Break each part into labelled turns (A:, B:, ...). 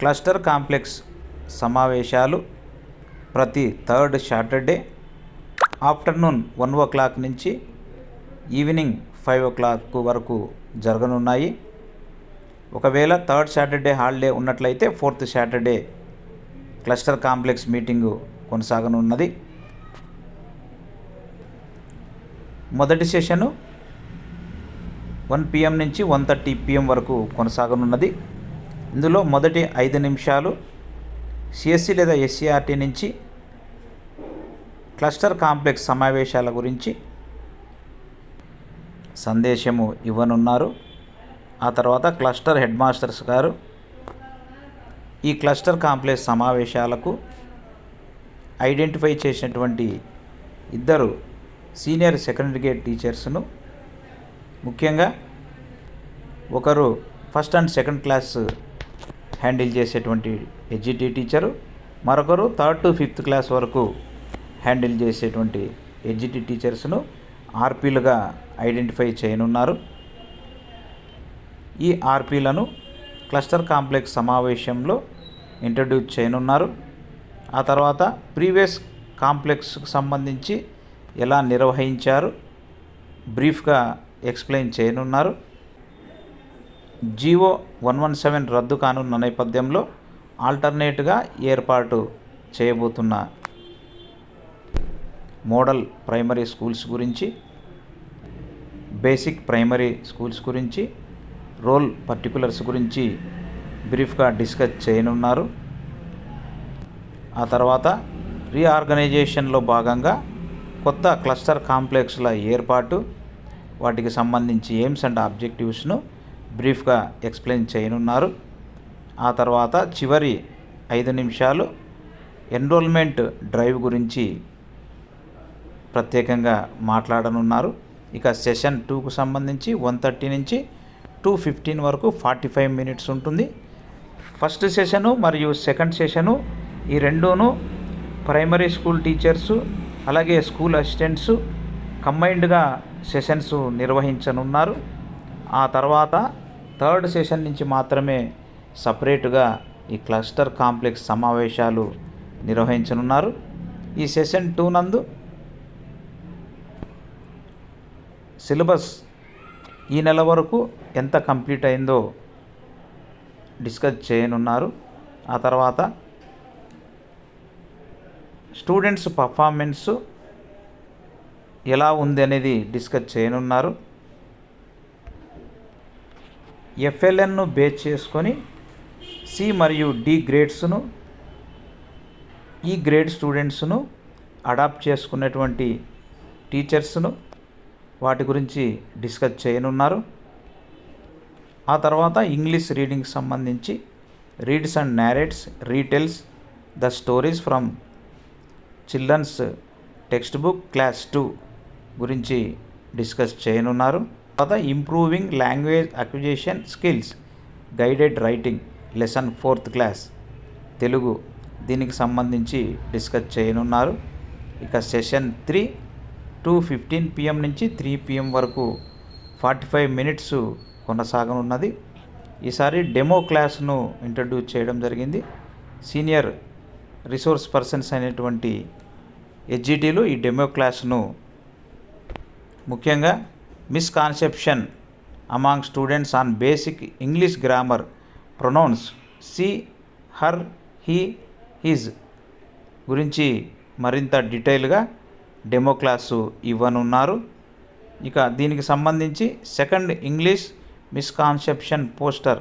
A: Cluster complex సమావేశాలు ప్రతి third Saturday afternoon one o'clock నుంచి ఈవినింగ్ ఫైవ్ ఓ క్లాక్ వరకు జరగనున్నాయి. ఒకవేళ థర్డ్ సాటర్డే హాలిడే ఉన్నట్లయితే fourth Saturday cluster complex meeting కొనసాగనున్నది. మొదటి సెషను వన్ పిఎం నుంచి వన్ థర్టీ పిఎం వరకు కొనసాగనున్నది. ఇందులో మొదటి ఐదు నిమిషాలు సిఎస్సి లేదా ఎస్సీఆర్టీ నుంచి క్లస్టర్ కాంప్లెక్స్ సమావేశాల గురించి సందేశము ఇవ్వనున్నారు. ఆ తర్వాత క్లస్టర్ హెడ్ మాస్టర్స్ గారు ఈ క్లస్టర్ కాంప్లెక్స్ సమావేశాలకు ఐడెంటిఫై చేసినటువంటి ఇద్దరు సీనియర్ సెకండరీ టీచర్స్ను ముఖ్యంగా ఒకరు first and second class handle చేసేటువంటి హెచ్జిటి టీచరు మరొకరు థర్డ్ టు ఫిఫ్త్ క్లాస్ వరకు హ్యాండిల్ చేసేటువంటి హెచ్జిటి టీచర్స్ను ఆర్పీలుగా ఐడెంటిఫై చేయనున్నారు. ఈ ఆర్పీలను క్లస్టర్ కాంప్లెక్స్ సమావేశంలో ఇంట్రడ్యూస్ చేయనున్నారు. ఆ తర్వాత ప్రీవియస్ కాంప్లెక్స్కు సంబంధించి ఎలా నిర్వహించారు బ్రీఫ్గా ఎక్స్ప్లెయిన్ చేయనున్నారు. జీవో వన్ వన్ సెవెన్ రద్దు కానున్న నేపథ్యంలో ఆల్టర్నేట్గా ఏర్పాటు చేయబోతున్న మోడల్ ప్రైమరీ స్కూల్స్ గురించి బేసిక్ ప్రైమరీ స్కూల్స్ గురించి రోల్ పర్టికులర్స్ గురించి బ్రీఫ్గా డిస్కస్ చేయనున్నారు. ఆ తర్వాత రీఆర్గనైజేషన్లో భాగంగా కొత్త క్లస్టర్ కాంప్లెక్స్ల ఏర్పాటు వాటికి సంబంధించి ఎయిమ్స్ అండ్ ఆబ్జెక్టివ్స్ను బ్రీఫ్గా ఎక్స్ప్లెయిన్ చేయనున్నారు. ఆ తర్వాత చివరి ఐదు నిమిషాలు ఎన్రోల్మెంట్ డ్రైవ్ గురించి ప్రత్యేకంగా మాట్లాడనున్నారు. ఇక సెషన్ టూకు సంబంధించి వన్ థర్టీ నుంచి టూ ఫిఫ్టీన్ వరకు ఫార్టీ ఫైవ్ మినిట్స్ ఉంటుంది. ఫస్ట్ సెషను మరియు సెకండ్ సెషను ఈ రెండూను ప్రైమరీ స్కూల్ టీచర్సు అలాగే స్కూల్ అసిస్టెంట్సు కంబైన్డ్గా సెషన్స్ నిర్వహించనున్నారు. ఆ తర్వాత థర్డ్ సెషన్ నుంచి మాత్రమే సపరేటుగా ఈ క్లస్టర్ కాంప్లెక్స్ సమావేశాలు నిర్వహించనున్నారు. ఈ సెషన్ టూ నందు సిలబస్ ఈ నెల వరకు ఎంత కంప్లీట్ అయిందో డిస్కస్ చేయనున్నారు. ఆ తర్వాత స్టూడెంట్స్ పర్ఫార్మెన్స్ ఎలా ఉంది అనేది డిస్కస్ చేయనున్నారు. ఎఫ్ఎల్ఎన్ను బేస్ చేసుకొని సి మరియు డి గ్రేడ్స్ను ఈ గ్రేడ్ స్టూడెంట్స్ను అడాప్ట్ చేసుకున్నటువంటి టీచర్స్ను వాటి గురించి డిస్కస్ చేయనున్నారు. ఆ తర్వాత ఇంగ్లీష్ రీడింగ్కి సంబంధించి reads and narrates retells the stories from children's text book class two గురించి డిస్కస్ చేయనున్నారు. తర్వాత improving language acquisition skills guided writing lesson fourth class Telugu దీనికి సంబంధించి డిస్కస్ చేయనున్నారు. ఇక session three two fifteen PM నుంచి త్రీ పిఎం వరకు forty five minutes కొనసాగనున్నది. ఈసారి డెమో క్లాస్ను ఇంట్రడ్యూస్ చేయడం జరిగింది. సీనియర్ రిసోర్స్ పర్సన్స్ అయినటువంటి హెచ్జిటీలు ఈ డెమో క్లాస్ను ముఖ్యంగా misconception among students on basic English grammar pronouns she her he his గురించి మరింత డీటెయిల్గా డెమో క్లాసు ఇవ్వనున్నారు. ఇక దీనికి సంబంధించి సెకండ్ ఇంగ్లీష్ మిస్కాన్సెప్షన్ పోస్టర్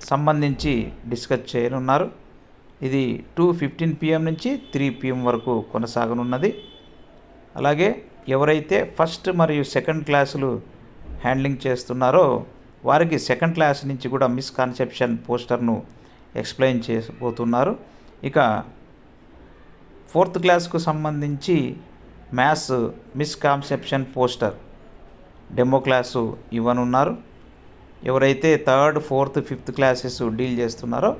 A: సంబంధించి డిస్కస్ చేయనున్నారు. ఇది టూ ఫిఫ్టీన్ పిఎం నుంచి త్రీ పిఎం వరకు కొనసాగనున్నది. అలాగే ఎవరైతే ఫస్ట్ మరియు సెకండ్ క్లాసులు హ్యాండ్లింగ్ చేస్తున్నారో వారికి సెకండ్ క్లాస్ నుంచి కూడా మిస్కాన్సెప్షన్ పోస్టర్ను ఎక్స్ప్లెయిన్ చేయబోతున్నారు. ఇక ఫోర్త్ క్లాస్కు సంబంధించి maths misconception poster demo class ఇవ్వనున్నారు. ఎవరైతే third fourth fifth classes deal చేస్తున్నారో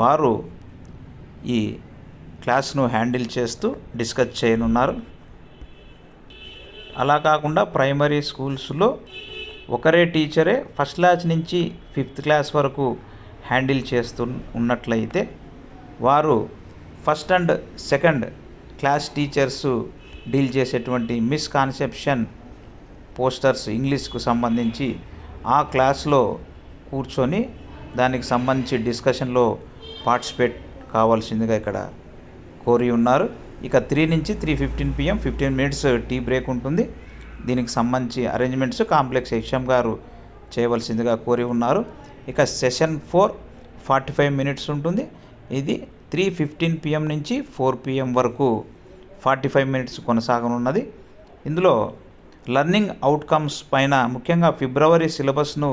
A: వారు ఈ క్లాస్ను హ్యాండిల్ చేస్తూ డిస్కస్ చేయనున్నారు. అలా కాకుండా ప్రైమరీ స్కూల్స్లో ఒకరే టీచరే ఫస్ట్ క్లాస్ నుంచి ఫిఫ్త్ క్లాస్ వరకు హ్యాండిల్ చేస్తూ ఉన్నట్లయితే వారు first and second class teachers deal చేసేటువంటి మిస్కాన్సెప్షన్ పోస్టర్స్ ఇంగ్లీష్కు సంబంధించి ఆ క్లాస్లో కూర్చొని దానికి సంబంధించి డిస్కషన్లో పార్టిసిపేట్ కావాల్సిందిగా ఇక్కడ కోరి ఉన్నారు. ఇక త్రీ నుంచి three fifteen PM fifteen minutes tea break ఉంటుంది. దీనికి సంబంధించి అరేంజ్మెంట్స్ కాంప్లెక్స్ హెచ్ఎం గారు చేయవలసిందిగా కోరి ఉన్నారు. ఇక session four forty five minutes ఉంటుంది. ఇది త్రీ ఫిఫ్టీన్ పిఎం నుంచి ఫోర్ పిఎం వరకు ఫార్టీ ఫైవ్ మినిట్స్ కొనసాగనున్నది. ఇందులో లర్నింగ్ అవుట్కమ్స్ పైన ముఖ్యంగా ఫిబ్రవరి సిలబస్ను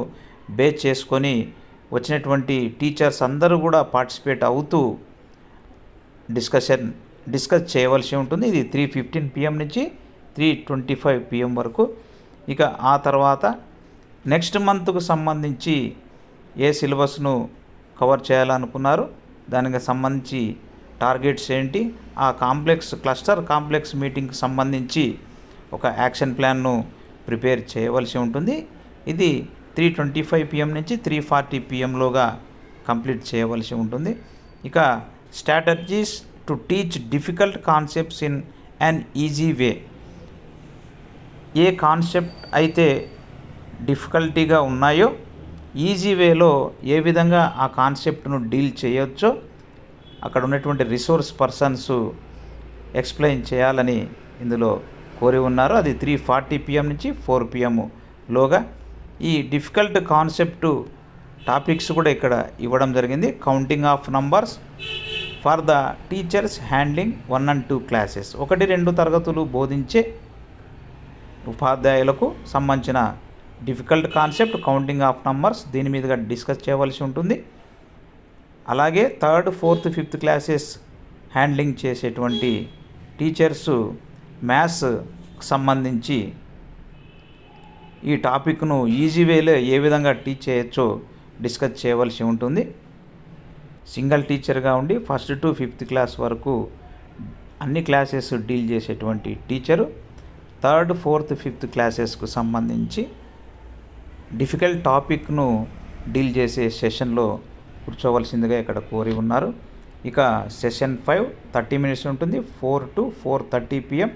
A: బేస్ చేసుకొని వచ్చినటువంటి టీచర్స్ అందరూ కూడా పార్టిసిపేట్ అవుతూ డిస్కషన్ డిస్కస్ చేయవలసి ఉంటుంది. ఇది త్రీ ఫిఫ్టీన్ పిఎం నుంచి త్రీ ట్వంటీ ఫైవ్ పిఎం వరకు. ఇక ఆ తర్వాత నెక్స్ట్ మంత్కు సంబంధించి ఏ సిలబస్ను కవర్ చేయాలనుకున్నారు దానికి సంబంధించి టార్గెట్స్ ఏంటి ఆ కాంప్లెక్స్ క్లస్టర్ కాంప్లెక్స్ మీటింగ్కి సంబంధించి ఒక యాక్షన్ ప్లాన్ను ప్రిపేర్ చేయవలసి ఉంటుంది. ఇది త్రీ ట్వంటీ ఫైవ్ పిఎం నుంచి త్రీ ఫార్టీ పిఎంలోగా కంప్లీట్ చేయవలసి ఉంటుంది. ఇక strategies to teach difficult concepts in an easy way A concept అయితే డిఫికల్టీగా ఉన్నాయో ఈజీ వేలో ఏ విధంగా ఆ కాన్సెప్ట్ను డీల్ చేయొచ్చో అక్కడ ఉన్నటువంటి రిసోర్స్ పర్సన్స్ ఎక్స్ప్లెయిన్ చేయాలని ఇందులో కోరి ఉన్నారు. అది త్రీ ఫార్టీ పిఎం నుంచి ఫోర్ పిఎం లోగా. ఈ డిఫికల్ట్ కాన్సెప్ట్ టాపిక్స్ కూడా ఇక్కడ ఇవ్వడం జరిగింది. Counting of numbers for the teachers handling one and two classes. ఒకటి రెండు తరగతులు బోధించే ఉపాధ్యాయులకు సంబంధించిన difficult concept counting of numbers దీని మీదుగా డిస్కస్ చేయవలసి ఉంటుంది. అలాగే third fourth fifth classes handling చేసేటువంటి టీచర్స్ మ్యాథ్స్ సంబంధించి ఈ టాపిక్ను ఈజీ వేలో ఏ విధంగా టీచ్ చేయొచ్చో డిస్కస్ చేయవలసి ఉంటుంది. సింగిల్ టీచర్గా ఉండి ఫస్ట్ టు ఫిఫ్త్ క్లాస్ వరకు అన్ని క్లాసెస్ డీల్ చేసేటువంటి టీచరు. థర్డ్ ఫోర్త్ ఫిఫ్త్ క్లాసెస్కు సంబంధించి డిఫికల్ట్ టాపిక్ను డీల్ చేసే సెషన్లో కూర్చోవలసిందిగా ఇక్కడ కోరి ఉన్నారు. ఇక సెషన్ ఫైవ్ థర్టీ మినిట్స్ ఉంటుంది. Four to four thirty PM.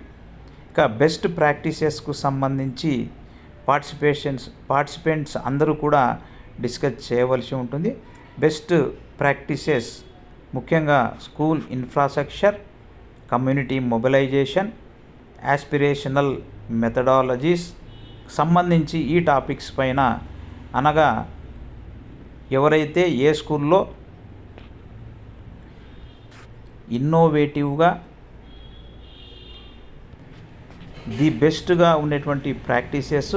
A: ఇక బెస్ట్ ప్రాక్టీసెస్కు సంబంధించి పార్టిసిపేషన్స్ పార్టిసిపెంట్స్ అందరూ కూడా డిస్కస్ చేయవలసి ఉంటుంది. బెస్ట్ ప్రాక్టీసెస్ ముఖ్యంగా school infrastructure community mobilization aspirational methodologies సంబంధించి ఈ టాపిక్స్ పైన అనగా ఎవరైతే ఏ స్కూల్లో ఇన్నోవేటివ్గా ది బెస్ట్గా ఉండేటువంటి ప్రాక్టీసెస్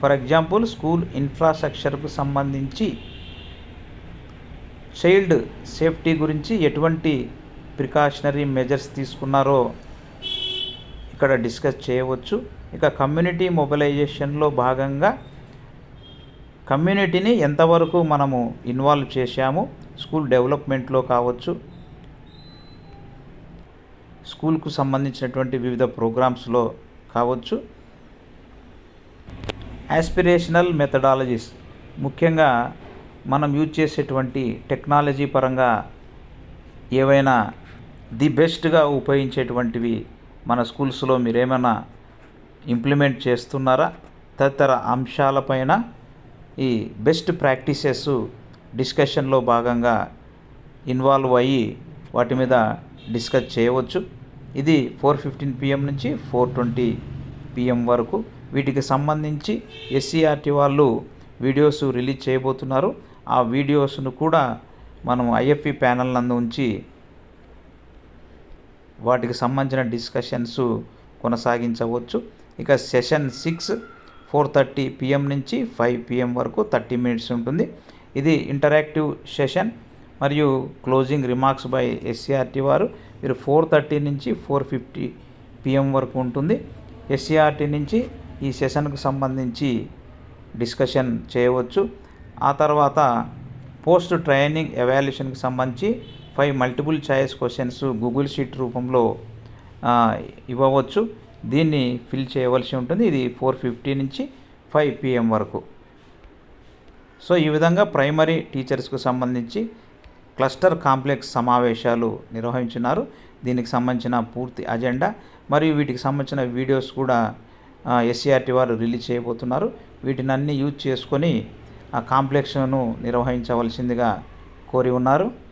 A: ఫర్ ఎగ్జాంపుల్ స్కూల్ ఇన్ఫ్రాస్ట్రక్చర్కు సంబంధించి చైల్డ్ సేఫ్టీ గురించి ఎటువంటి ప్రికాషనరీ మెజర్స్ తీసుకున్నారో ఇక్కడ డిస్కస్ చేయవచ్చు. ఇక కమ్యూనిటీ మొబిలైజేషన్లో భాగంగా కమ్యూనిటీని ఎంతవరకు మనము ఇన్వాల్వ్ చేశాము స్కూల్ డెవలప్మెంట్లో కావచ్చు స్కూల్కు సంబంధించినటువంటి వివిధ ప్రోగ్రామ్స్లో కావచ్చు. యాస్పిరేషనల్ మెథడాలజీస్ ముఖ్యంగా మనం యూజ్ చేసేటువంటి టెక్నాలజీ పరంగా ఏవైనా ది బెస్ట్గా ఉపయోగించేటువంటివి మన స్కూల్స్లో మీరేమైనా ఇంప్లిమెంట్ చేస్తున్నారా? తదితర అంశాలపైన ఈ బెస్ట్ ప్రాక్టీసెస్ డిస్కషన్లో భాగంగా ఇన్వాల్వ్ అయ్యి వాటి మీద డిస్కస్ చేయవచ్చు. ఇది ఫోర్ ఫిఫ్టీన్ పిఎం నుంచి ఫోర్ ట్వంటీ పిఎం వరకు వీటికి సంబంధించి ఎస్సీఆర్టీ వాళ్ళు వీడియోస్ రిలీజ్ చేయబోతున్నారు. ఆ వీడియోస్ను కూడా మనం ఐఎఫ్ఈ ప్యానల్ నందు ఉంచి వాటికి సంబంధించిన డిస్కషన్స్ కొనసాగించవచ్చు. ఇక session six four thirty PM నుంచి ఫైవ్ పిఎం వరకు థర్టీ మినిట్స్ ఉంటుంది. ఇది ఇంటరాక్టివ్ సెషన్ మరియు క్లోజింగ్ రిమార్క్స్ బై ఎస్సీఆర్టీ వారు. మీరు ఫోర్ థర్టీ నుంచి ఫోర్ ఫిఫ్టీ పిఎం వరకు ఉంటుంది. ఎస్సీఆర్టీ నుంచి ఈ సెషన్కు సంబంధించి డిస్కషన్ చేయవచ్చు. ఆ తర్వాత పోస్ట్ ట్రైనింగ్ ఎవాల్యుయేషన్కి సంబంధించి five multiple choice questions Google sheet రూపంలో ఇవ్వవచ్చు. దీన్ని ఫిల్ చేయవలసి ఉంటుంది. ఇది ఫోర్ ఫిఫ్టీ నుంచి ఫైవ్ పిఎం వరకు. సో ఈ విధంగా ప్రైమరీ టీచర్స్కు సంబంధించి క్లస్టర్ కాంప్లెక్స్ సమావేశాలు నిర్వహించినారు. దీనికి సంబంధించిన పూర్తి అజెండా మరియు వీటికి సంబంధించిన వీడియోస్ కూడా ఎస్సీఆర్టీ వారు రిలీజ్ చేయబోతున్నారు. వీటిని అన్ని యూజ్ చేసుకొని ఆ కాంప్లెక్స్ను నిర్వహించవలసిందిగా కోరి ఉన్నారు.